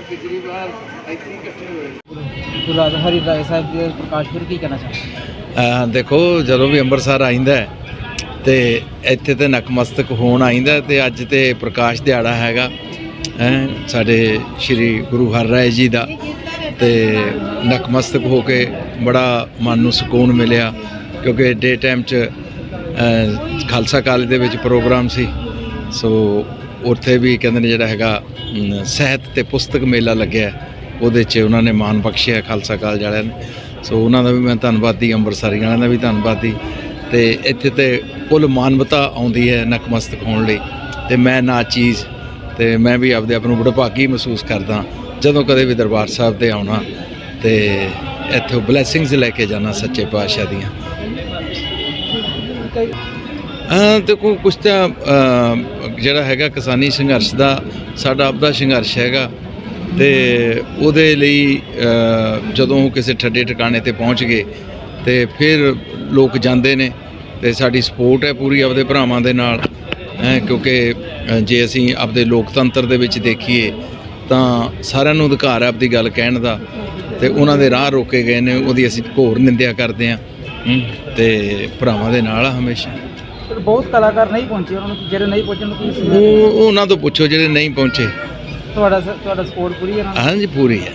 ਪਿਛਲੀ ਹਰੀ ਰਾਏ ਸਾਹਿਬ ਜੀ ਦੇ ਕੀ ਕਹਿਣਾ ਚਾਹੁੰਦੇ ਦੇਖੋ ਜਦੋਂ ਵੀ ਅੰਮ੍ਰਿਤਸਰ ਆਇਂਦਾ ਹੈ, ਤੇ ਇੱਥੇ ਤੇ ਨਕਮਸਤਕ ਹੋਣ ਆਇਂਦਾ ਹੈ ਤੇ ਅੱਜ ਤੇ ਪ੍ਰਕਾਸ਼ ਦਿਹਾੜਾ ਹੈਗਾ ਸਾਡੇ ਸ੍ਰੀ ਗੁਰੂ ਹਰਿਰਾਏ ਜੀ ਦਾ ਤੇ ਨਕਮਸਤਕ ਹੋ ਕੇ ਬੜਾ ਮਨ ਨੂੰ ਸਕੂਨ ਮਿਲਿਆ ਕਿਉਂਕਿ ਡੇ ਟਾਈਮ 'ਚ ਖਾਲਸਾ ਕਾਲਜ ਦੇ ਵਿੱਚ ਪ੍ਰੋਗਰਾਮ ਸੀ ਸੋ ਉੱਥੇ ਵੀ ਕਹਿੰਦੇ ਨੇ ਜਿਹੜਾ ਹੈਗਾ ਅਮ, ਸਾਹਿਤ ਤੇ ਪੁਸਤਕ ਮੇਲਾ ਲੱਗਿਆ ਉਹਦੇ 'ਚ ਉਹਨਾਂ ਨੇ ਮਾਣ ਬਖਸ਼ਿਆ ਖਾਲਸਾ ਕਾਲਜ ਵਾਲਿਆਂ ਨੇ। ਸੋ ਉਹਨਾਂ ਦਾ ਵੀ ਮੈਂ ਧੰਨਵਾਦੀ ਅੰਮ੍ਰਿਤਸਰੀ ਵਾਲਿਆਂ ਦਾ ਵੀ ਧੰਨਵਾਦੀ ਤੇ ਇੱਥੇ ਤੇ ਕੁੱਲ ਮਾਨਵਤਾ ਆਉਂਦੀ ਹੈ ਨਕਮਸਤਕ ਹੋਣ ਲਈ। ਤੇ ਮੈਂ ਨਾ ਚੀਜ਼ ਤੇ ਮੈਂ ਵੀ ਆਪਦੇ ਆਪ ਨੂੰ ਬੜਭਾਗੀ ਮਹਿਸੂਸ ਕਰਦਾ ਜਦੋਂ ਕਦੇ ਵੀ ਦਰਬਾਰ ਸਾਹਿਬ ਤੇ ਆਉਣਾ ਤੇ ਇੱਥੋਂ ਬਲੇਸਿੰਗਸ ਲੈ ਕੇ ਜਾਣਾ ਸੱਚੇ ਪਾਤਸ਼ਾਹ ਦੀਆਂ। ਦੇਖੋ ਕੁਛ ਤਾਂ ਜਿਹੜਾ ਹੈਗਾ ਕਿਸਾਨੀ ਸੰਘਰਸ਼ ਦਾ ਸਾਡਾ ਆਪਦਾ ਸੰਘਰਸ਼ ਹੈਗਾ। ਤੇ ਉਹਦੇ ਲਈ ਜਦੋਂ ਉਹ ਕਿਸੇ ਠੱਡੇ ਟਿਕਾਣੇ ਤੇ ਪਹੁੰਚ ਗਏ ਤੇ ਫਿਰ ਲੋਕ ਜਾਂਦੇ ਨੇ ਤੇ ਸਾਡੀ ਸਪੋਰਟ ਹੈ ਪੂਰੀ ਆਪਦੇ ਭਰਾਵਾਂ ਦੇ ਨਾਲ। ਹੈਂ ਕਿਉਂਕਿ ਜੇ ਅਸੀਂ ਆਪਦੇ ਲੋਕਤੰਤਰ ਦੇ ਵਿੱਚ ਦੇਖੀਏ ਤਾਂ ਸਾਰਿਆਂ ਨੂੰ ਅਧਿਕਾਰ ਹੈ ਆਪਦੀ ਗੱਲ ਕਹਿਣ ਦਾ। ਤੇ ਉਹਨਾਂ ਦੇ ਰਾਹ ਰੋਕੇ ਗਏ ਨੇ ਉਹਦੀ ਅਸੀਂ ਘੋਰ ਨਿੰਦਿਆ ਕਰਦੇ ਹਾਂ। ਹਮ, ਤੇ ਭਰਾਵਾਂ ਦੇ ਨਾਲ ਆ ਹਮੇਸ਼ਾ। ਪਰ ਬਹੁਤ ਕਲਾਕਾਰ ਨਹੀਂ ਪਹੁੰਚੇ ਉਹਨਾਂ ਨੂੰ ਜਿਹੜੇ ਨਹੀਂ ਪਹੁੰਚਣ ਨੂੰ ਕੀ ਉਹ ਉਹਨਾਂ ਤੋਂ ਪੁੱਛੋ ਜਿਹੜੇ ਨਹੀਂ ਪਹੁੰਚੇ। ਤੁਹਾਡਾ ਤੁਹਾਡਾ ਸਪੋਰਟ ਪੂਰੀ ਹੈ ਉਹਨਾਂ ਹਾਂਜੀ ਪੂਰੀ ਹੈ।